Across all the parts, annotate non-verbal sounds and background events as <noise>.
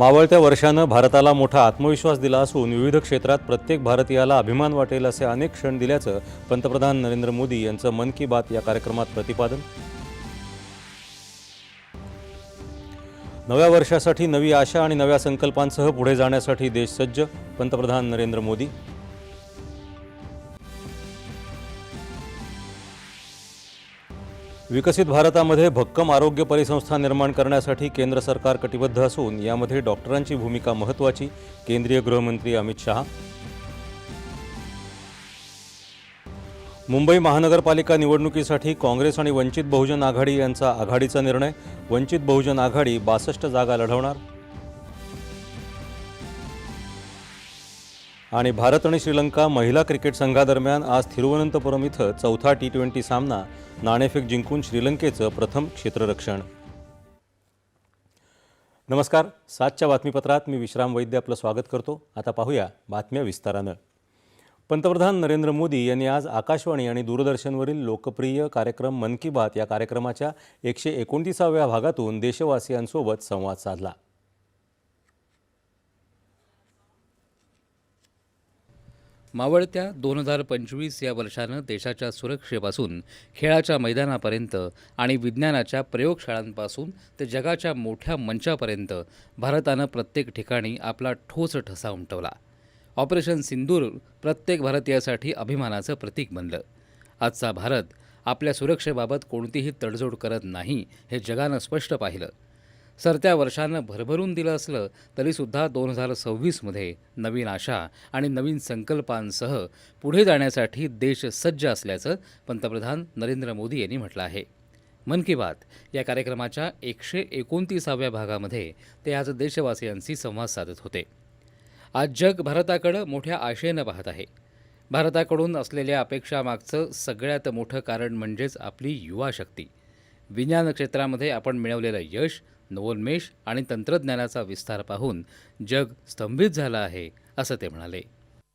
मावळत्या वर्षानं भारताला मोठा आत्मविश्वास दिला असून विविध क्षेत्रात प्रत्येक भारतीयाला अभिमान वाटेल असे अनेक क्षण दिल्याचं पंतप्रधान नरेंद्र मोदी यांचं मन की बात या कार्यक्रमात प्रतिपादन. नव्या वर्षासाठी नवी आशा आणि नव्या संकल्पांसह पुढे जाण्यासाठी देश सज्ज पंतप्रधान नरेंद्र मोदी. विकसित भारतामध्ये भक्कम आरोग्य परिसंस्था निर्माण करण्यासाठी केंद्र सरकार कटिबद्ध असून यामध्ये डॉक्टरांची भूमिका महत्त्वाची केंद्रीय गृहमंत्री अमित शहा. मुंबई महानगरपालिका निवडणुकीसाठी काँग्रेस आणि वंचित बहुजन आघाडी यांचा आघाडीचा निर्णय. वंचित बहुजन आघाडी बासष्ट जागा लढवणार. आणि भारत आणि श्रीलंका महिला क्रिकेट संघादरम्यान आज थिरुवनंतपुरम इथं चौथा टी ट्वेंटी सामना. नाणेफेक जिंकून श्रीलंकेचं प्रथम क्षेत्ररक्षण. नमस्कार सातच्या बातमीपत्रात मी विश्राम वैद्य आपलं स्वागत करतो. आता पाहूया बातम्या विस्तारानं. पंतप्रधान नरेंद्र मोदी यांनी आज आकाशवाणी आणि दूरदर्शनवरील लोकप्रिय कार्यक्रम मन की बात या कार्यक्रमाच्या एकशे एकोणतीसाव्या भागातून देशवासियांसोबत संवाद साधला. मावळत्या दोन हजार पंचवीस या वर्षानं देशाच्या सुरक्षेपासून खेळाच्या मैदानापर्यंत आणि विज्ञानाच्या प्रयोगशाळांपासून ते जगाच्या मोठ्या मंचापर्यंत भारतानं प्रत्येक ठिकाणी आपला ठोस ठसा उमटवला. ऑपरेशन सिंदूर प्रत्येक भारतीयासाठी अभिमानाचं प्रतीक बनलं. आजचा भारत आपल्या सुरक्षेबाबत कोणतीही तडजोड करत नाही हे जगानं स्पष्ट पाहिलं. सरत्या वर्षानं भरभरून दिलं असलं तरीसुद्धा दोन हजार सव्वीसमध्ये नवीन आशा आणि नवीन संकल्पांसह पुढे जाण्यासाठी देश सज्ज असल्याचं पंतप्रधान नरेंद्र मोदी यांनी म्हटलं आहे. मन की बात या कार्यक्रमाच्या एकशे एकोणतीसाव्या भागामध्ये ते आज देशवासियांशी संवाद साधत होते. आज जग भारताकडं मोठ्या आशेनं पाहत आहे. भारताकडून असलेल्या अपेक्षामागचं सगळ्यात मोठं कारण म्हणजेच आपली युवा शक्ती. विज्ञान क्षेत्रामध्ये आपण मिळवलेलं यश नवोन्मेष आणि तंत्रज्ञानाचा विस्तार पाहून जग स्तंभित झालं आहे असं ते म्हणाले.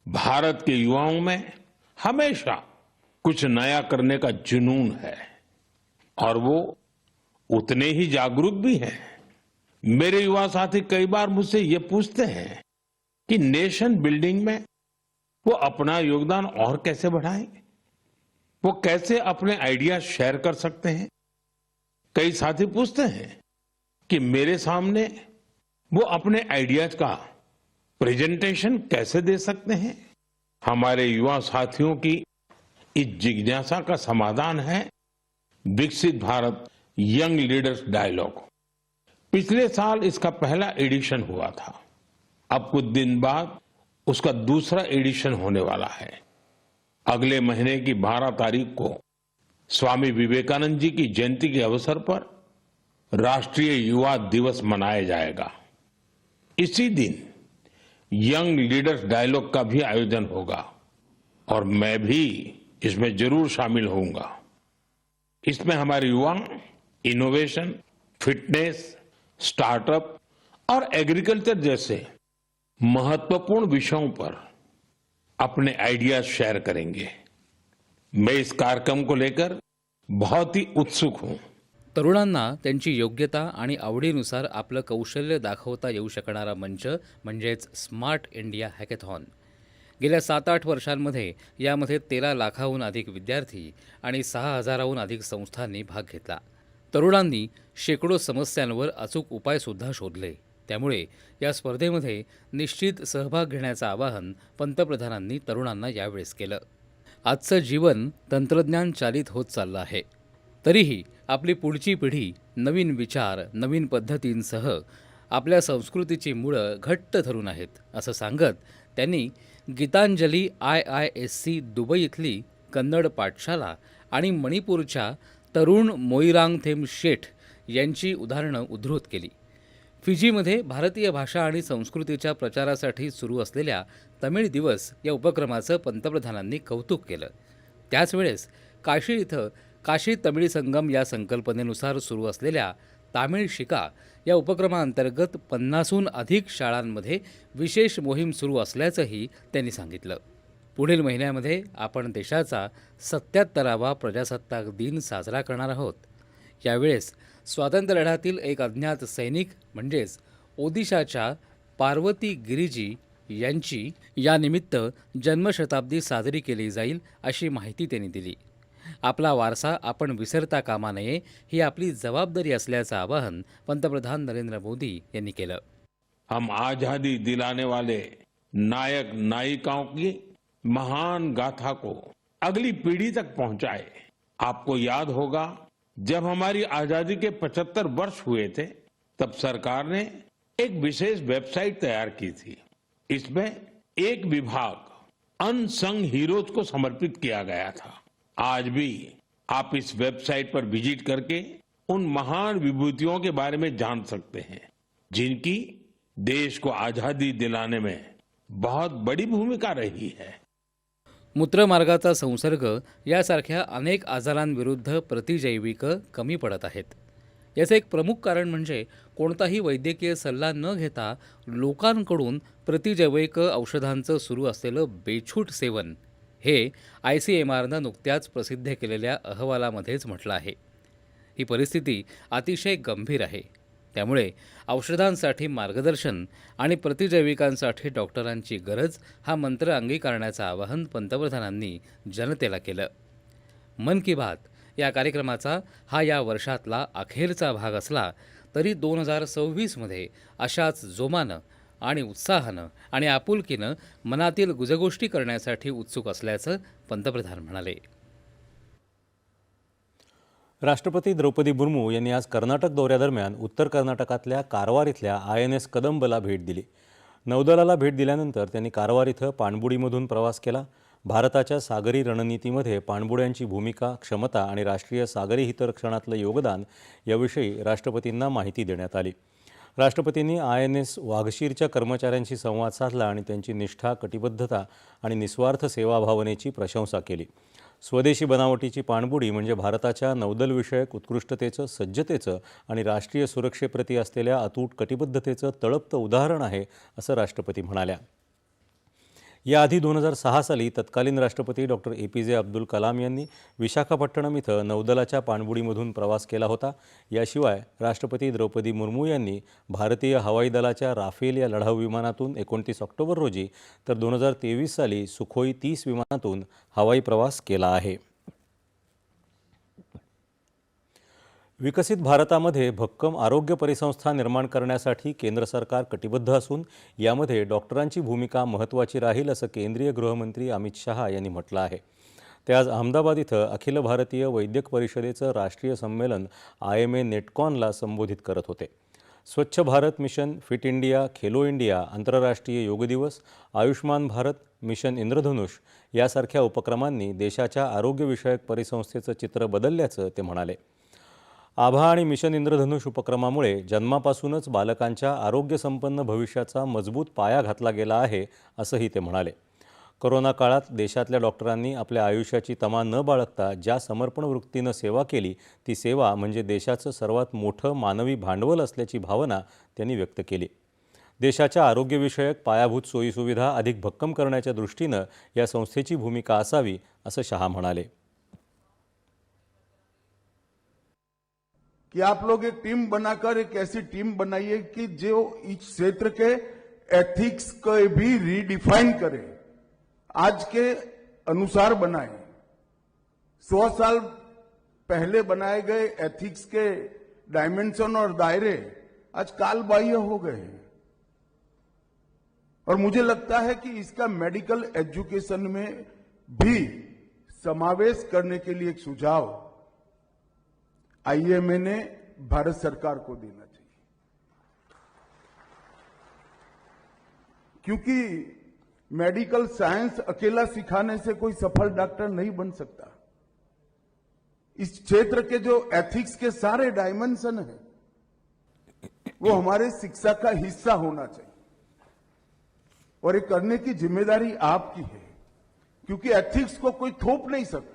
भारत के युवाओं में हमेशा कुछ नया करने का जुनून है और वो उतने ही जागरूक भी हैं। मेरे युवा साथी कई बार मुझसे ये पूछते हैं कि नेशन बिल्डिंग में वो अपना योगदान और कैसे बढ़ाएं? वो कैसे अपने आइडिया शेयर कर सकते हैं? कई साथी पूछते हैं कि मेरे सामने वो अपने आइडियाज़ का प्रेजेंटेशन कैसे दे सकते हैं? हमारे युवा साथियों की इस जिज्ञासा का समाधान है विकसित भारत यंग लीडर्स डायलॉग। पिछले साल इसका पहला एडिशन हुआ था। अब कुछ दिन बाद उसका दूसरा एडिशन होने वाला है। अगले महीने की 12 तारीख को स्वामी विवेकानंद जी की जयंती के अवसर पर राष्ट्रीय युवा दिवस मनाया जाएगा। इसी दिन यंग लीडर्स डायलॉग का भी आयोजन होगा और मैं भी इसमें ज़रूर शामिल होऊँगा। इसमें हमारे युवा इनोवेशन फिटनेस स्टार्टअप और एग्रीकल्चर जैसे महत्वपूर्ण विषयों पर अपने आइडियाज़ शेयर करेंगे। मैं इस कार्यक्रम को लेकर बहुत ही उत्सुक हूँ। तरुणांना त्यांची योग्यता आणि आवडीनुसार आपलं कौशल्य दाखवता येऊ शकणारा मंच म्हणजेच स्मार्ट इंडिया हॅकेथॉन. गेल्या सात आठ वर्षांमध्ये यामध्ये तेरा लाखाहून अधिक विद्यार्थी आणि सहा हजाराहून अधिक संस्थांनी भाग घेतला. तरुणांनी शेकडो समस्यांवर अचूक उपायसुद्धा शोधले. त्यामुळे या स्पर्धेमध्ये निश्चित सहभाग घेण्याचं आवाहन पंतप्रधानांनी तरुणांना यावेळेस केलं. आजचं जीवन तंत्रज्ञान चालित होत चाललं आहे. तरीही आपली पुढची पिढी नवीन विचार नवीन पद्धतींसह आपल्या संस्कृतीची मुळं घट्ट धरून आहेत असं सांगत त्यांनी Gitanjali I I S C Dubai इथली कन्नड पाठशाला आणि मणिपूरच्या तरुण मोईरांगथेम शेठ यांची उदाहरणं उद्धृत केली. फिजीमध्ये भारतीय भाषा आणि संस्कृतीच्या प्रचारासाठी सुरू असलेल्या तमिळ दिवस या उपक्रमाचं पंतप्रधानांनी कौतुक केलं. त्याच वेळेस काशी इथं काशी तमिळ संगम या संकल्पनेनुसार सुरू असलेल्या तामिळ शिका या उपक्रमाअंतर्गत पन्नासहून अधिक शाळांमध्ये विशेष मोहीम सुरू असल्याचंही त्यांनी सांगितलं. पुढील महिन्यामध्ये आपण देशाचा सत्याहत्तरावा प्रजासत्ताक दिन साजरा करणार आहोत. यावेळेस स्वातंत्र्यलढ्यातील एक अज्ञात सैनिक म्हणजेच ओदिशाच्या पार्वती गिरिजी यांची यानिमित्त जन्मशताब्दी साजरी केली जाईल अशी माहिती त्यांनी दिली. आपला वारसा आपण विसरता कामा नये ही आपली जबाबदारी असल्याचं आवाहन पंतप्रधान नरेंद्र मोदी यांनी केलं. हम आज़ादी दिलाने वाले नायक नायिकाओं की महान गाथा को अगली पीढ़ी तक पहुँचाए। आपको याद होगा, जब हमारी आज़ादी के 75 वर्ष हुए थे, तब सरकार ने एक विशेष वेबसाइट तैयार की थी। इसमें एक विभाग, अनसंग हीरोज को समर्पित किया गया था। आज भी आप इस वेबसाइट पर विजिट करके उन महान विभूतियों के बारे में जान सकते हैं जिनकी देश को आजादी दिलाने में बहुत बड़ी भूमिका रही है। मूत्रमार्गाचा संसर्ग यासारख्या अनेक आजारांविरुद्ध प्रतिजैविक कमी पडत आहेत. याचं एक प्रमुख कारण म्हणजे कोणताही वैद्यकीय सल्ला न घेता लोकांकडून प्रतिजैविक औषधांचं सुरू असलेलं बेछूट सेवन हे आय सी एम आरनं नुकत्याच प्रसिद्ध केलेल्या अहवालामध्येच म्हटलं आहे. ही परिस्थिती अतिशय गंभीर आहे. त्यामुळे औषधांसाठी मार्गदर्शन आणि प्रतिजैविकांसाठी डॉक्टरांची गरज हा मंत्र अंगीकारण्याचं आवाहन पंतप्रधानांनी जनतेला केलं. मन की बात या कार्यक्रमाचा हा या वर्षातला अखेरचा भाग असला तरी दोन हजार सव्वीसमध्ये अशाच जोमानं आणि उत्साहानं आणि आपुलकीनं मनातील गुजगोष्टी करण्यासाठी उत्सुक असल्याचं पंतप्रधान म्हणाले. राष्ट्रपती द्रौपदी मुर्मू यांनी आज कर्नाटक दौऱ्यादरम्यान उत्तर कर्नाटकातल्या कारवार इथल्या आय एन एस कदंबला भेट दिली. नौदलाला भेट दिल्यानंतर त्यांनी कारवार इथं पाणबुडीमधून प्रवास केला. भारताच्या सागरी रणनीतीमध्ये पाणबुड्यांची भूमिका क्षमता आणि राष्ट्रीय सागरी हितरक्षणातलं योगदान याविषयी राष्ट्रपतींना माहिती देण्यात आली. राष्ट्रपतींनी आय एन एस वाघशीरच्या कर्मचाऱ्यांशी संवाद साधला आणि त्यांची निष्ठा कटिबद्धता आणि निस्वार्थ सेवाभावनेची प्रशंसा केली. स्वदेशी बनावटीची पाणबुडी म्हणजे भारताच्या नौदलविषयक उत्कृष्टतेचं सज्जतेचं आणि राष्ट्रीय सुरक्षेप्रती असलेल्या अतूट कटिबद्धतेचं तळपतं उदाहरण आहे असं राष्ट्रपती म्हणाल्या. याआधी दोन हजार सहा साली तत्कालीन राष्ट्रपती डॉक्टर ए पी जे अब्दुल कलाम यांनी विशाखापट्टणम इथं नौदलाच्या पाणबुडीमधून प्रवास केला होता. याशिवाय राष्ट्रपती द्रौपदी मुर्मू यांनी भारतीय हवाई दलाच्या राफेल या लढाऊ विमानातून एकोणतीस ऑक्टोबर रोजी तर दोन हजार तेवीस साली सुखोई तीस विमानातून हवाई प्रवास केला आहे. विकसित भारतामध्ये भक्कम आरोग्य परिसंस्था निर्माण करण्यासाठी केंद्र सरकार कटिबद्ध असून यामध्ये डॉक्टरांची भूमिका महत्त्वाची राहील असं केंद्रीय गृहमंत्री अमित शहा यांनी म्हटलं आहे. ते आज अहमदाबाद इथं अखिल भारतीय वैद्यक परिषदेचं राष्ट्रीय संमेलन आय एम ए नेटकॉनला संबोधित करत होते. Swachh Bharat mission fit India Khelo India आंतरराष्ट्रीय योग दिवस आयुष्मान भारत मिशन इंद्रधनुष यासारख्या उपक्रमांनी देशाच्या आरोग्यविषयक परिसंस्थेचं चित्र बदलल्याचं ते म्हणाले. आभा आणि मिशन इंद्रधनुष उपक्रमामुळे जन्मापासूनच बालकांच्या आरोग्यसंपन्न भविष्याचा मजबूत पाया घातला गेला आहे असंही ते म्हणाले. करोना काळात देशातल्या डॉक्टरांनी आपल्या आयुष्याची तमा न बाळगता ज्या समर्पण वृत्तीनं सेवा केली ती सेवा म्हणजे देशाचं सर्वात मोठं मानवी भांडवल असल्याची भावना त्यांनी व्यक्त केली. देशाच्या आरोग्यविषयक पायाभूत सोयीसुविधा अधिक भक्कम करण्याच्या दृष्टीनं या संस्थेची भूमिका असावी असं शहा म्हणाले. कि आप लोग एक टीम बनाकर, एक ऐसी टीम बनाइए कि जो इस क्षेत्र के एथिक्स को भी रीडिफाइन करे। आज के अनुसार बनाए। सौ साल पहले बनाए गए एथिक्स के डायमेंशन और दायरे आज काल बाह्य हो गए हैं। और मुझे लगता है कि इसका मेडिकल एजुकेशन में भी समावेश करने के लिए एक सुझाव आईएमए ने भारत सरकार को देना चाहिए। क्योंकि मेडिकल साइंस अकेला सिखाने से कोई सफल डॉक्टर नहीं बन सकता। इस क्षेत्र के जो एथिक्स के सारे डायमेंशन है, वो हमारे शिक्षा का हिस्सा होना चाहिए। और ये करने की ज़िम्मेदारी आपकी है, क्योंकि एथिक्स को कोई थोप नहीं सकता।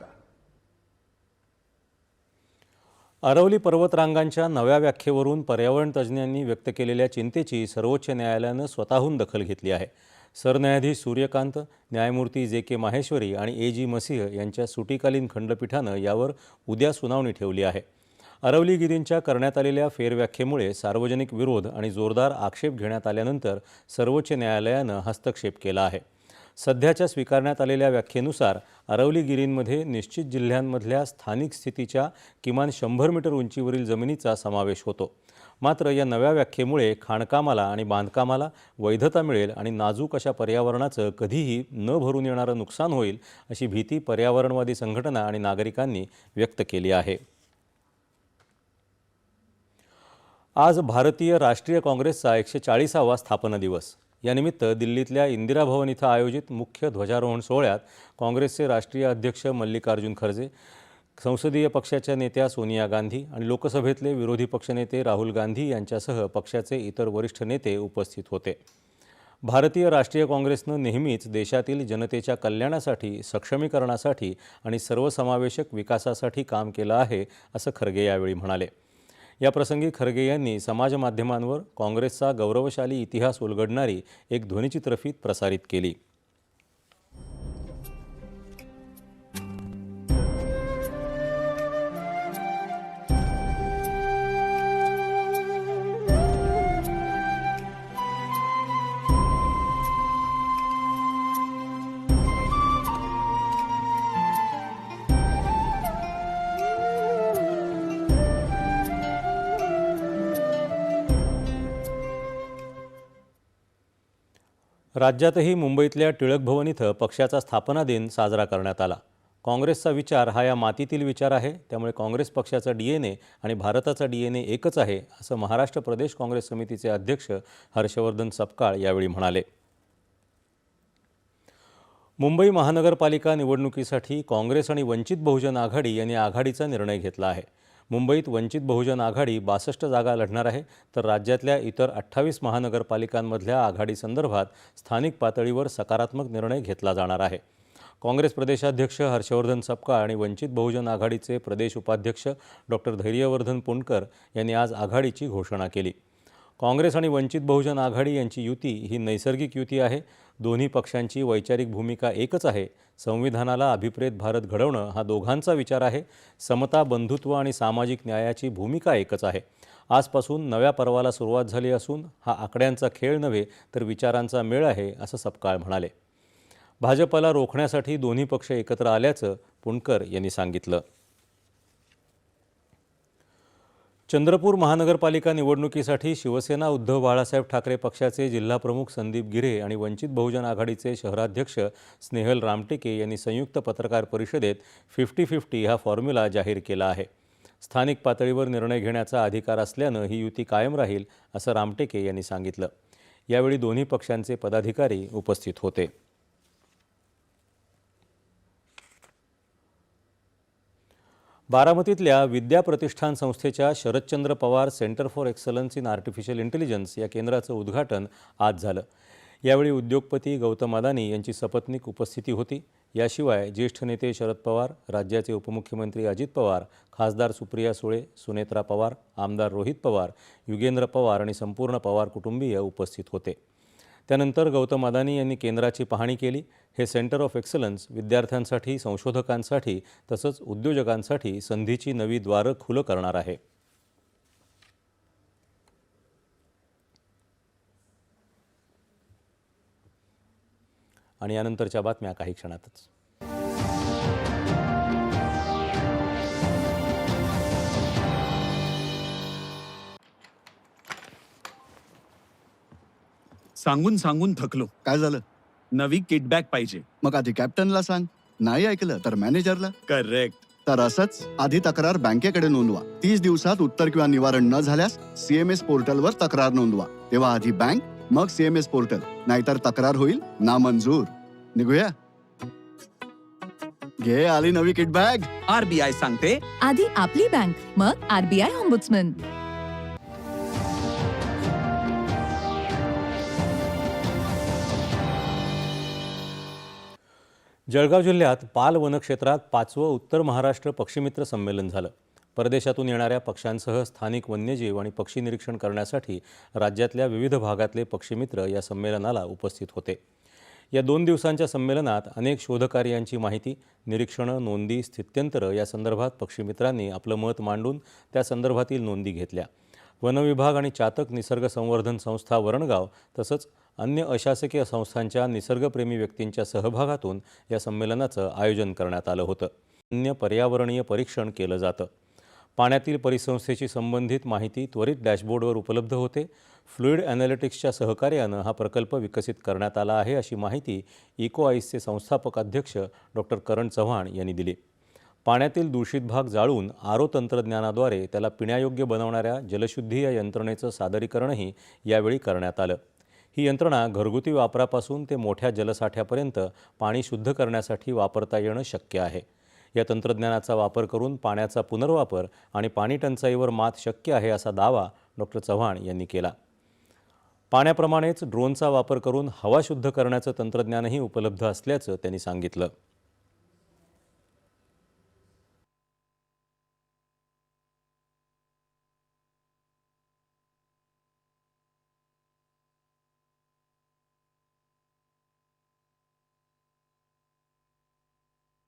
अरवली पर्वतरांगांच्या नव्या व्याख्येवरून पर्यावरण तज्ज्ञांनी व्यक्त केलेल्या चिंतेची सर्वोच्च न्यायालयानं स्वतःहून दखल घेतली आहे. सरन्यायाधीश सूर्यकांत न्यायमूर्ती जे के माहेश्वरी आणि ए जी मसीह यांच्या सुटीकालीन खंडपीठानं यावर उद्या सुनावणी ठेवली आहे. अरवलीगिरींच्या करण्यात आलेल्या फेरव्याख्येमुळे सार्वजनिक विरोध आणि जोरदार आक्षेप घेण्यात आल्यानंतर सर्वोच्च न्यायालयानं हस्तक्षेप केला आहे. सध्याच्या स्वीकारण्यात आलेल्या व्याख्येनुसार अरवलीगिरींमध्ये निश्चित जिल्ह्यांमधल्या स्थानिक स्थितीच्या किमान शंभर मीटर उंचीवरील जमिनीचा समावेश होतो. मात्र या नव्या व्याख्येमुळे खाणकामाला आणि बांधकामाला वैधता मिळेल आणि नाजूक अशा पर्यावरणाचं कधीही न भरून येणारं नुकसान होईल अशी भीती पर्यावरणवादी संघटना आणि नागरिकांनी व्यक्त केली आहे. आज भारतीय राष्ट्रीय काँग्रेसचा एकशे चाळीसावा स्थापना दिवस. यानिमित्त दिल्लीतल्या इंदिरा भवन इथं आयोजित मुख्य ध्वजारोहण सोहळ्यात काँग्रेसचे राष्ट्रीय अध्यक्ष मल्लिकार्जुन खरगे संसदीय पक्षाच्या नेत्या सोनिया गांधी आणि लोकसभेतले विरोधी पक्षनेते राहुल गांधी यांच्यासह पक्षाचे इतर वरिष्ठ नेते उपस्थित होते. भारतीय राष्ट्रीय काँग्रेसनं नेहमीच देशातील जनतेच्या कल्याणासाठी सक्षमीकरणासाठी आणि सर्वसमावेशक विकासासाठी काम केलं आहे असं खरगे यावेळी म्हणाले. याप्रसंगी खरगे यांनी समाजमाध्यमांवर काँग्रेसचा गौरवशाली इतिहास उलगडणारी एक ध्वनिचित्रफीत प्रसारित केली. राज्यातही मुंबईतल्या टिळक भवन इथं पक्षाचा स्थापना दिन साजरा करण्यात आला. काँग्रेसचा विचार हा या मातीतील विचार आहे. त्यामुळे काँग्रेस पक्षाचा डी एन ए आणि भारताचा डी एन ए एकच आहे असं महाराष्ट्र प्रदेश काँग्रेस समितीचे अध्यक्ष हर्षवर्धन सपकाळ यावेळी म्हणाले. मुंबई महानगरपालिका निवडणुकीसाठी काँग्रेस आणि वंचित बहुजन आघाडी यांनी आघाडीचा निर्णय घेतला आहे. मुंबईत वंचित बहुजन आघाडी बासष्ट जागा लढणार आहे तर राज्यातल्या इतर अठ्ठावीस महानगरपालिकांमधल्या आघाडीसंदर्भात स्थानिक पातळीवर सकारात्मक निर्णय घेतला जाणार आहे. काँग्रेस प्रदेशाध्यक्ष हर्षवर्धन सपकाळ आणि वंचित बहुजन आघाडीचे प्रदेश उपाध्यक्ष डॉक्टर धैर्यवर्धन पुणकर यांनी आज आघाडीची घोषणा केली. काँग्रेस आणि वंचित बहुजन आघाडी यांची युती ही नैसर्गिक युती आहे दोन्ही पक्षांची वैचारिक भूमिका एकच आहे. संविधानाला अभिप्रेत भारत घडवणं हा दोघांचा विचार आहे. समता बंधुत्व आणि सामाजिक न्यायाची भूमिका एकच आहे. आजपासून नव्या पर्वाला सुरुवात झाली असून हा आकड्यांचा खेळ नव्हे तर विचारांचा मेळ आहे असं सपकाळ म्हणाले. भाजपला रोखण्यासाठी दोन्ही पक्ष एकत्र आल्याचं पुणकर यांनी सांगितलं. चंद्रपूर महानगरपालिका निवडणुकीसाठी शिवसेना उद्धव बाळासाहेब ठाकरे पक्षाचे जिल्हाप्रमुख संदीप गिरे आणि वंचित बहुजन आघाडीचे शहराध्यक्ष स्नेहल रामटेके यांनी संयुक्त पत्रकार परिषदेत फिफ्टी फिफ्टी हा फॉर्म्युला जाहीर केला आहे. स्थानिक पातळीवर निर्णय घेण्याचा अधिकार असल्यानं ही युती कायम राहील असं रामटेके यांनी सांगितलं. यावेळी दोन्ही पक्षांचे पदाधिकारी उपस्थित होते. बारामतीतल्या विद्या प्रतिष्ठान संस्थेच्या Sharadchandra Pawar centre for excellence in artificial intelligence या केंद्राचं उद्घाटन आज झालं. यावेळी उद्योगपती गौतम अदानी यांची सपत्नीक उपस्थिती होती. याशिवाय ज्येष्ठ नेते शरद पवार राज्याचे उपमुख्यमंत्री अजित पवार खासदार सुप्रिया सुळे सुनेत्रा पवार आमदार रोहित पवार युगेंद्र पवार आणि संपूर्ण पवार कुटुंबीय उपस्थित होते. त्यानंतर गौतम अदानी यांनी केंद्राची पाहणी केली. हे सेंटर ऑफ एक्सलन्स विद्यार्थ्यांसाठी संशोधकांसाठी तसंच उद्योजकांसाठी संधीची नवी द्वारं खुलं करणार आहे. आणि यानंतरच्या बातम्या काही क्षणातच. सांगून सांगून थकलो. काय झालं? नवी किटबॅक पाहिजे. मग आधी कॅप्टनला सांग. नाही ऐकलं तर मॅनेजरला. करेक्ट. तर असंच आधी तक्रार बँकेकडे नोंदवा. तीस दिवसात उत्तर किंवा निवारण न झाल्यास सीएमएस पोर्टलवर तक्रार नोंदवा. तेव्हा आधी बँक मग सीएमएस पोर्टल. नाहीतर तक्रार होईल नामंजूर. निघूया? घे आली नवी किटबॅग. आरबीआय सांगते. आधी आपली बँक मग आरबीआय ऑम्बुड्समन. जळगाव जिल्ह्यात पाल वनक्षेत्रात पाचवं उत्तर महाराष्ट्र पक्षीमित्र संमेलन झालं. परदेशातून येणाऱ्या पक्ष्यांसह स्थानिक वन्यजीव आणि पक्षी निरीक्षण करण्यासाठी राज्यातल्या विविध भागातले पक्षीमित्र या संमेलनाला उपस्थित होते. या दोन दिवसांच्या संमेलनात अनेक शोधकार्यांची माहिती निरीक्षणं नोंदी स्थित्यंतरं या संदर्भात पक्षीमित्रांनी आपलं मत मांडून त्या संदर्भातील नोंदी घेतल्या. वनविभाग आणि चातक निसर्ग संवर्धन संस्था वरणगाव तसंच अन्य अशासकीय संस्थांच्या निसर्गप्रेमी व्यक्तींच्या सहभागातून या संमेलनाचं आयोजन करण्यात आलं होतं. अन्य पर्यावरणीय परीक्षण केलं जातं. पाण्यातील परिसंस्थेशी संबंधित माहिती त्वरित डॅशबोर्डवर उपलब्ध होते. फ्लुईड ॲनालिटिक्सच्या सहकार्यानं हा प्रकल्प विकसित करण्यात आला आहे अशी माहिती इको आईसचे संस्थापक अध्यक्ष डॉक्टर करण चव्हाण यांनी दिली. पाण्यातील दूषित भाग जाळून आरो तंत्रज्ञानाद्वारे त्याला पिण्यायोग्य बनवणाऱ्या जलशुद्धी या यंत्रणेचं सादरीकरणही यावेळी करण्यात आलं. ही यंत्रणा घरगुती वापरापासून ते मोठ्या जलसाठ्यापर्यंत पाणी शुद्ध करण्यासाठी वापरता येणं शक्य आहे. या तंत्रज्ञानाचा वापर करून पाण्याचा पुनर्वापर आणि पाणी टंचाईवर मात शक्य आहे असा दावा डॉक्टर चव्हाण यांनी केला. पाण्याप्रमाणेच ड्रोनचा वापर करून हवा शुद्ध करण्याचं तंत्रज्ञानही उपलब्ध असल्याचं त्यांनी सांगितलं.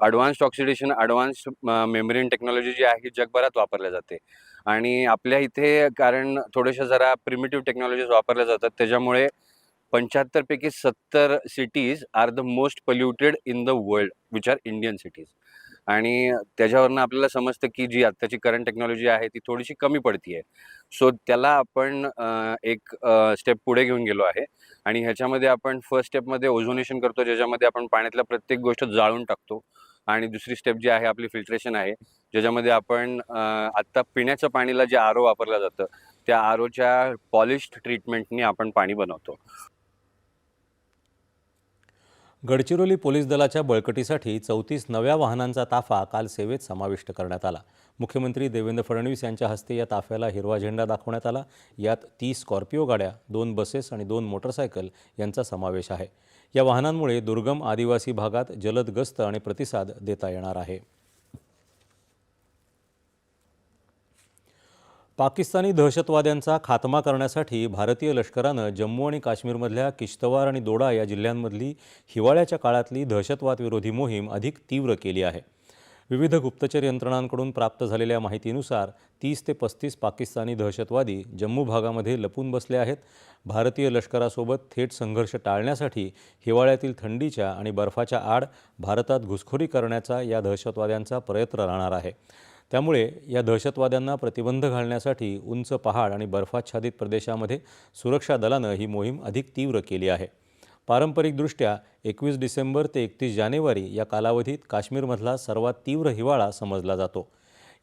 Advanced oxidation advance membrane technology जी आहे ही जगभरात वापरल्या जाते. आणि आपल्या इथे कारण थोड्याशा जरा प्रिमिटिव्ह टेक्नॉलॉजीज वापरल्या जातात त्याच्यामुळे पंच्याहत्तर पैकी सत्तर cities are the most polluted in the world which are Indian cities आणि त्याच्यावरनं आपल्याला समजतं की जी आत्ताची करंट टेक्नॉलॉजी आहे ती थोडीशी कमी पडतीये. सो त्याला आपण एक स्टेप पुढे घेऊन गेलो आहे. आणि ह्याच्यामध्ये आपण फर्स्ट स्टेपमध्ये ओझोनेशन करतो ज्याच्यामध्ये आपण पाण्यातल्या प्रत्येक गोष्ट जाळून टाकतो. आणि दुसरी स्टेप जी आहे आपली फिल्ट्रेशन आहे ज्याच्यामध्ये आपण आत्ता पिण्याच्या पाणीला जे आरो वापरलं जातं त्या आरोच्या पॉलिश्ड ट्रीटमेंटनी आपण पाणी बनवतो. गडचिरोली पोलीस दलाच्या बळकटीसाठी चौतीस नव्या वाहनांचा ताफा काल सेवेत समाविष्ट करण्यात आला. मुख्यमंत्री देवेंद्र फडणवीस यांच्या हस्ते या ताफ्याला हिरवा झेंडा दाखवण्यात आला. यात तीस स्कॉर्पिओ गाड्या दोन बसेस आणि दोन मोटरसायकल यांचा समावेश आहे. या वाहनांमुळे दुर्गम आदिवासी भागात जलद गस्त आणि प्रतिसाद देता येणार आहे. पाकिस्तानी दहशतवाद्यांचा खात्मा करण्यासाठी भारतीय लष्करानं जम्मू आणि काश्मीरमधल्या किश्तवार आणि दोडा या जिल्ह्यांमधली हिवाळ्याच्या काळातली दहशतवादविरोधी मोहीम अधिक तीव्र केली आहे. विविध गुप्तचर यंत्रणांकडून प्राप्त झालेल्या माहितीनुसार तीस ते पस्तीस पाकिस्तानी दहशतवादी जम्मू भागामध्ये लपून बसले आहेत. भारतीय लष्करासोबत थेट संघर्ष टाळण्यासाठी हिवाळ्यातील थंडीच्या आणि बर्फाच्या आड भारतात घुसखोरी करण्याचा या दहशतवाद्यांचा प्रयत्न राहणार आहे. त्यामुळे या दहशतवाद्यांना प्रतिबंध घालण्यासाठी उंच पहाड आणि बर्फाच्छादित प्रदेशामध्ये सुरक्षा दलानं ही मोहीम अधिक तीव्र केली आहे. पारंपरिकदृष्ट्या एकवीस डिसेंबर ते एकतीस जानेवारी या कालावधीत काश्मीरमधला सर्वात तीव्र हिवाळा समजला जातो.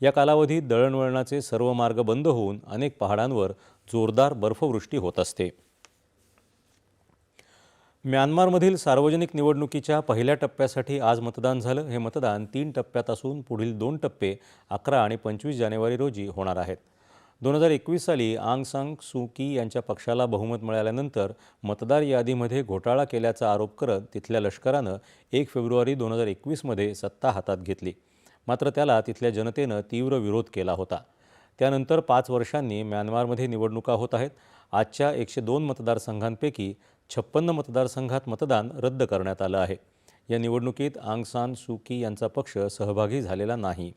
या कालावधीत दळणवळणाचे सर्व मार्ग बंद होऊन अनेक पहाडांवर जोरदार बर्फवृष्टी होत असते. म्यानमारमधील सार्वजनिक निवडणुकीच्या पहिल्या टप्प्यासाठी आज मतदान झालं. हे मतदान तीन टप्प्यात असून पुढील दोन टप्पे अकरा आणि पंचवीस जानेवारी रोजी होणार आहेत. दोन हजार एकवीस साली आंग सांग सू की यांच्या पक्षाला बहुमत मिळाल्यानंतर मतदार यादीमध्ये घोटाळा केल्याचा आरोप करत तिथल्या लष्करानं एक फेब्रुवारी दोन हजार एकवीसमध्ये सत्ता हातात घेतली. मात्र त्याला तिथल्या जनतेनं तीव्र विरोध केला होता. त्यानंतर पाच वर्षांनी म्यानमारमध्ये निवडणुका होत आहेत. आजच्या एकशे दोन मतदारसंघांपैकी छप्पन्न मतदारसंघात मतदान रद्द करण्यात आलं आहे. या निवडणुकीत आंग सान सू की यांचा पक्ष सहभागी झालेला नाही.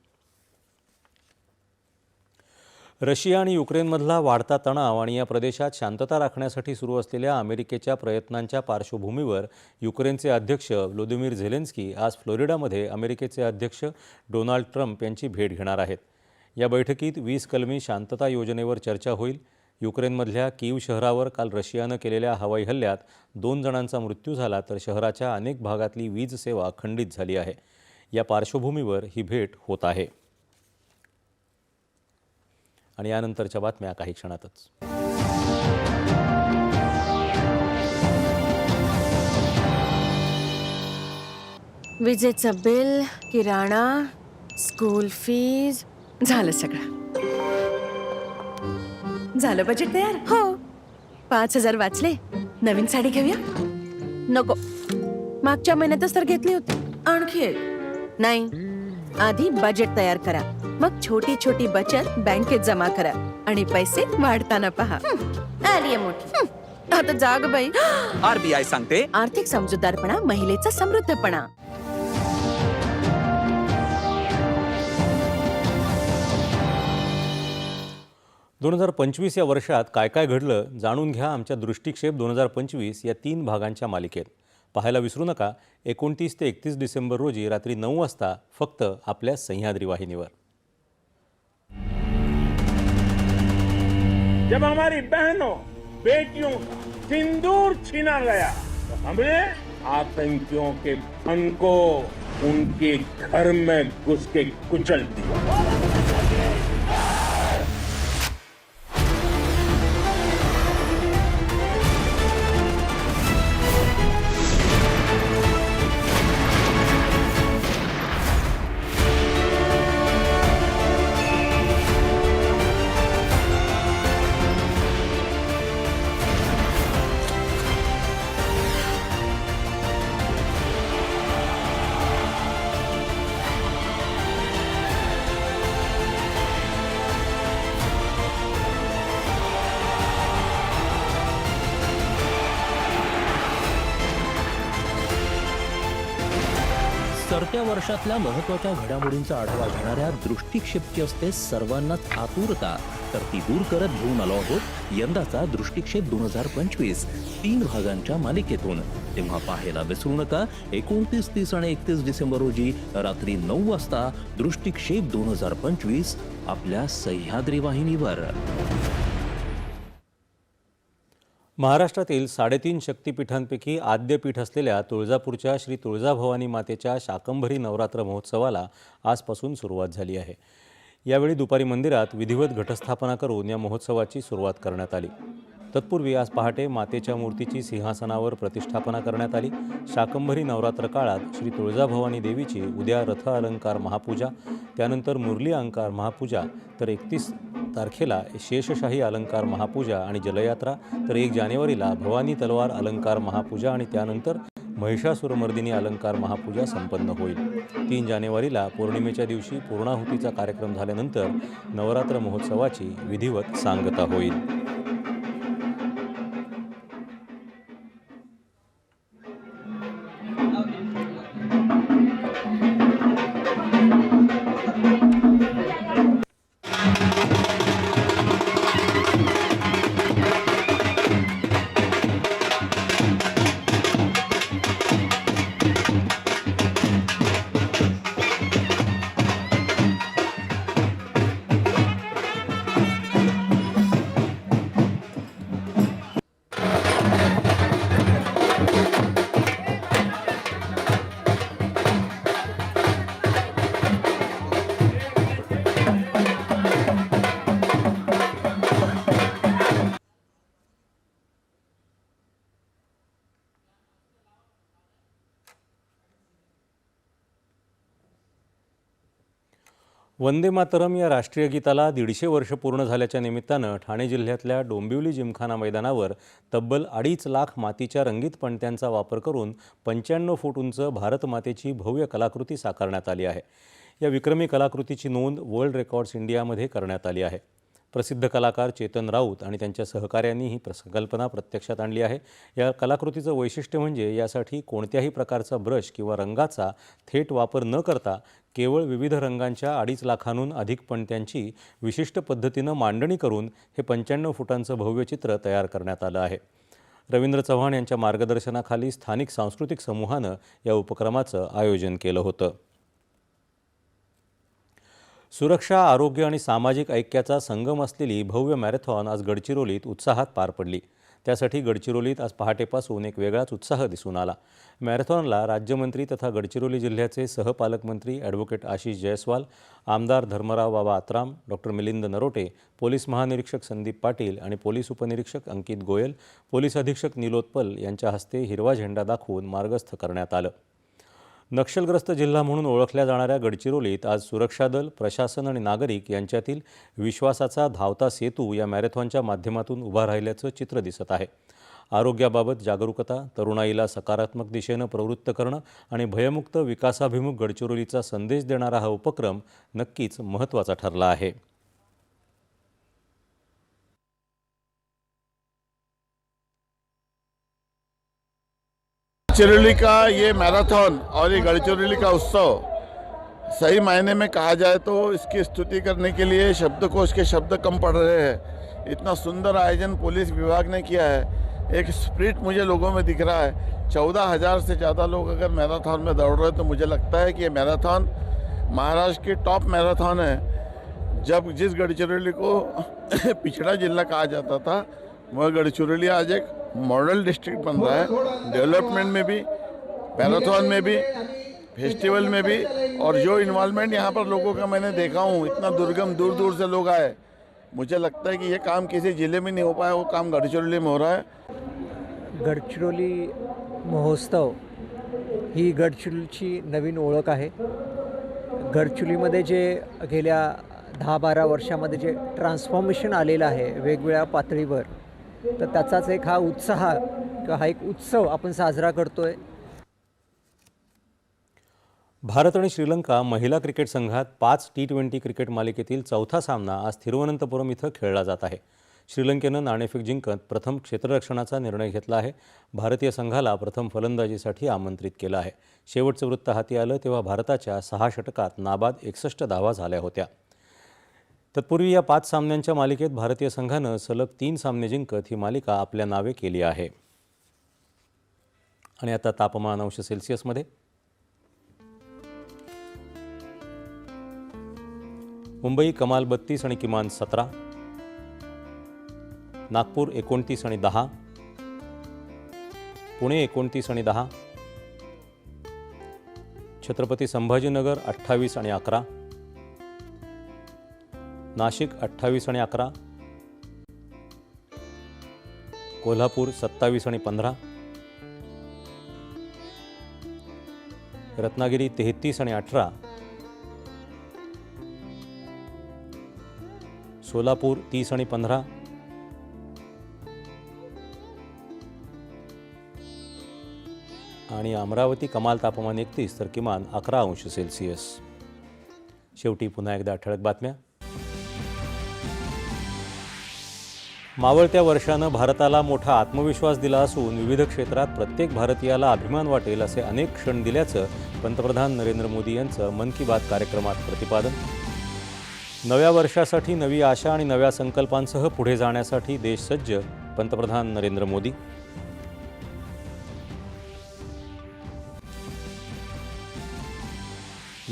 रशिया आणि युक्रेनमधला वाढता तणाव आणि या प्रदेशात शांतता राखण्यासाठी सुरू असलेल्या अमेरिकेच्या प्रयत्नांच्या पार्श्वभूमीवर युक्रेनचे अध्यक्ष व्लोदिमीर झेलेन्स्की आज फ्लोरिडामध्ये अमेरिकेचे अध्यक्ष डोनाल्ड ट्रम्प यांची भेट घेणार आहेत. या बैठकीत वीस कलमी शांतता योजनेवर चर्चा होईल. युक्रेनमधल्या कीव शहरावर काल रशियानं केलेल्या हवाई हल्ल्यात दोन जणांचा मृत्यू झाला तर शहराच्या अनेक भागातली वीज सेवा खंडित झाली आहे. या पार्श्वभूमीवर ही भेट होत आहे. आणि यानंतरच्या बातम्या काही क्षणातच. विजेचं बिल किराणा स्कूल फीज झालं सगळं. झालं बजेट तयार? हो. पाच हजार वाचले. नवीन साडी घेऊया? नको. मागच्या महिन्यातच तर घेतली होती. आणखी एक. नाही. आधी बजेट तयार करा. मग छोटी छोटी बचत बँकेत जमा करा आणि पैसे वाढताना पहा. आली आहे मोठी. आता जाग बाई. <gasps> आरबीआय सांगते. आर्थिक समजूतदारपणा महिलेचा समृद्धपणा. दोन हजार पंचवीस या वर्षात काय काय घडलं जाणून घ्या आमच्या दृष्टिक्षेप दोन हजार पंचवीस या तीन भागांच्या मालिकेत. पाहायला विसरू नका एकोणतीस ते एकतीस डिसेंबर रोजी रात्री नऊ वाजता फक्त आपल्या सह्याद्री वाहिनीवर. जब हमारी बहनों, बेटियों का सिंदूर छीना गया तो हमने आतंकियों के फन को उनके घर में घुस के कुचल दिया। सरत्या वर्षातल्या महत्त्वाच्या घडामोडींचा आढावा घेणाऱ्या दृष्टिक्षेपची असते सर्वांनाच आतुरता तर ती दूर करत घेऊन आलो आहोत यंदाचा दृष्टिक्षेप दोन हजार पंचवीस तीन भागांच्या मालिकेतून. तेव्हा पाहायला विसरू नका एकोणतीस तीस आणि एकतीस डिसेंबर रोजी रात्री नऊ वाजता दृष्टिक्षेप दोन हजार पंचवीस आपल्या सह्याद्री वाहिनीवर. महाराष्ट्रातील साडेतीन शक्तिपीठांपैकी आद्यपीठ असलेल्या तुळजापूरच्या श्री तुळजाभवानी मातेच्या शाकंभरी नवरात्र महोत्सवाला आजपासून सुरुवात झाली आहे. यावेळी दुपारी मंदिरात विधिवत घटस्थापना करून या महोत्सवाची सुरुवात करण्यात आली. तत्पूर्वी आज पहाटे मातेच्या मूर्तीची सिंहासनावर प्रतिष्ठापना करण्यात आली. शाकंभरी नवरात्र काळात श्री तुळजाभवानी देवीची उद्या रथ अलंकार महापूजा त्यानंतर मुरली अलंकार महापूजा तर एकतीस तारखेला शेषशाही अलंकार महापूजा आणि जलयात्रा तर एक जानेवारीला भवानी तलवार अलंकार महापूजा आणि त्यानंतर महिषासुरमर्दिनी अलंकार महापूजा संपन्न होईल. तीन जानेवारीला पौर्णिमेच्या दिवशी पूर्णाहुतीचा कार्यक्रम झाल्यानंतर नवरात्र महोत्सवाची विधिवत सांगता होईल. वंदे मातरम या राष्ट्रीय गीताला दीडशे वर्ष पूर्ण झाल्याच्या निमित्तानं ठाणे जिल्ह्यातल्या डोंबिवली जिमखाना मैदानावर तब्बल अडीच लाख मातीच्या रंगीत पणत्यांचा वापर करून पंच्याण्णव फूट उंच भारत मातेची भव्य कलाकृती साकारण्यात आली आहे. या विक्रमी कलाकृतीची नोंद वर्ल्ड रेकॉर्ड्स इंडियामध्ये करण्यात आली आहे. प्रसिद्ध कलाकार चेतन राऊत आणि त्यांच्या सहकाऱ्यांनी ही प्रस कल्पना प्रत्यक्षात आणली आहे. या कलाकृतीचं वैशिष्ट्य म्हणजे यासाठी कोणत्याही प्रकारचा ब्रश किंवा रंगाचा थेट वापर न करता केवळ विविध रंगांच्या अडीच लाखांहून अधिक पणत्यांची विशिष्ट पद्धतीनं मांडणी करून हे पंच्याण्णव फुटांचं भव्य चित्र तयार करण्यात आलं आहे. रवींद्र चव्हाण यांच्या मार्गदर्शनाखाली स्थानिक सांस्कृतिक समूहानं या उपक्रमाचं आयोजन केलं होतं. सुरक्षा आरोग्य आणि सामाजिक ऐक्याचा संगम असलेली भव्य मॅरेथॉन आज गडचिरोलीत उत्साहात पार पडली. त्यासाठी गडचिरोलीत आज पहाटेपासून एक वेगळाच उत्साह दिसून आला. मॅरेथॉनला राज्यमंत्री तथा गडचिरोली जिल्ह्याचे सहपालकमंत्री ॲडव्होकेट आशिष जयस्वाल आमदार धर्मराव बाबा आत्राम डॉक्टर मिलिंद नरोटे पोलीस महानिरीक्षक संदीप पाटील आणि पोलीस उपनिरीक्षक अंकित गोयल पोलीस अधीक्षक निलोत्पल यांच्या हस्ते हिरवा झेंडा दाखवून मार्गस्थ करण्यात आलं. नक्षलग्रस्त जिल्हा म्हणून ओळखल्या जाणाऱ्या गडचिरोलीत आज सुरक्षा दल प्रशासन आणि नागरिक यांच्यातील विश्वासाचा धावता सेतू या मॅरेथॉनच्या माध्यमातून उभा राहिल्याचं चित्र दिसत आहे. आरोग्याबाबत जागरूकता तरुणाईला सकारात्मक दिशेनं प्रवृत्त करणं आणि भयमुक्त विकासाभिमुख गडचिरोलीचा संदेश देणारा हा उपक्रम नक्कीच महत्त्वाचा ठरला आहे. गढ़चिरौली का ये मैराथन और ये गढ़चिरौली का उत्सव, सही मायने में कहा जाए तो इसकी स्तुति करने के लिए शब्दकोश के शब्द कम पड़ रहे हैं। इतना सुंदर आयोजन पुलिस विभाग ने किया है। एक स्प्रिट मुझे लोगों में दिख रहा है। चौदह हज़ार से ज़्यादा लोग अगर मैराथन में दौड़ रहे हैं तो मुझे लगता है कि ये मैराथन महाराष्ट्र की टॉप मैराथन है। जब जिस गढ़चिरौली को <coughs> पिछड़ा जिला कहा जाता था, वह गढ़चिरौली आज एक मॉडल डिस्ट्रिक्ट बन रहा है। डेवलपमेंट में भी मैराथन में भी, फेस्टिवल में भी, और जो इन्वॉल्वमेंट यहाँ पर लोगों का मैंने देखा हूँ, इतना दुर्गम दूर दूर से लोग आए। मुझे लगता है कि ये काम किसी ज़िले में नहीं हो पाया, वो काम गढ़चिरौली में हो रहा है। गडचिरोली महोत्सव ही गडचिरोलीची नवीन ओळख आहे. गडचिरोलीमध्ये जे गेल्या दहा बारा वर्षामध्ये जे ट्रान्सफॉर्मेशन आलेलं आहे, वेगवेगळ्या पातळीवर तर त्याचाच एक हा उत्साह किंवा हा एक उत्सव आपण साजरा करतो आहे भारत आणि श्रीलंका महिला क्रिकेट संघात पाच टी ट्वेंटी क्रिकेट मालिकेतील चौथा सामना आज थिरुवनंतपुरम इथं खेळला जात आहे. श्रीलंकेनं नाणेफेक जिंकत प्रथम क्षेत्ररक्षणाचा निर्णय घेतला आहे. भारतीय संघाला प्रथम फलंदाजीसाठी आमंत्रित केलं आहे. शेवटचं वृत्त हाती आलं तेव्हा भारताच्या सहा षटकात नाबाद एकसष्ट धावा झाल्या होत्या. तत्पूर्वी या पाच सामन्यांच्या मालिकेत भारतीय संघानं सलग तीन सामने जिंकत ही मालिका आपल्या नावे केली आहे. आणि आता तापमान अंश सेल्सिअसमध्ये मुंबई कमाल बत्तीस आणि किमान सतरा. नागपूर एकोणतीस आणि दहा. पुणे एकोणतीस आणि दहा. छत्रपती संभाजीनगर अठ्ठावीस आणि अकरा. नाशिक अठ्ठावीस आणि अकरा. कोल्हापूर सत्तावीस आणि पंधरा. रत्नागिरी तेहतीस आणि अठरा. सोलापूर तीस आणि पंधरा. आणि अमरावती कमाल तापमान एकतीस तर किमान अकरा अंश सेल्सिअस. शेवटी पुन्हा एकदा ठळक बातम्या. मावळत्या वर्षानं भारताला मोठा आत्मविश्वास दिला असून विविध क्षेत्रात प्रत्येक भारतीयाला अभिमान वाटेल असे अनेक क्षण दिल्याचं पंतप्रधान नरेंद्र मोदी यांचं मन की बात कार्यक्रमात प्रतिपादन. नव्या वर्षासाठी नवी आशा आणि नव्या संकल्पांसह पुढे जाण्यासाठी देश सज्ज पंतप्रधान नरेंद्र मोदी.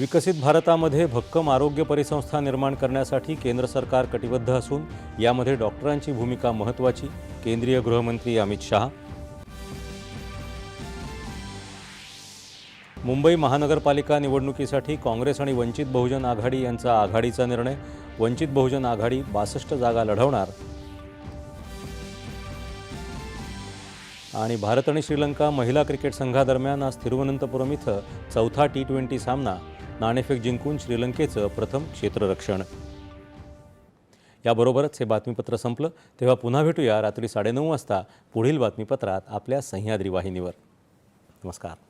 विकसित भारतामध्ये भक्कम आरोग्य परिसंस्था निर्माण करण्यासाठी केंद्र सरकार कटिबद्ध असून यामध्ये डॉक्टरांची भूमिका महत्त्वाची केंद्रीय गृहमंत्री अमित शहा. मुंबई महानगरपालिका निवडणुकीसाठी काँग्रेस आणि वंचित बहुजन आघाडी यांचा आघाडीचा निर्णय वंचित बहुजन आघाडी बासष्ट जागा लढवणार. आणि भारत आणि श्रीलंका महिला क्रिकेट संघादरम्यान आज तिरुवनंतपुरम इथं चौथा टी ट्वेंटी सामना. नाणेफेक जिंकून श्रीलंकेचं प्रथम क्षेत्ररक्षण. याबरोबरच हे बातमीपत्र संपलं तेव्हा पुन्हा भेटूया रात्री साडेनऊ वाजता पुढील बातमीपत्रात आपल्या सह्याद्री वाहिनीवर. नमस्कार.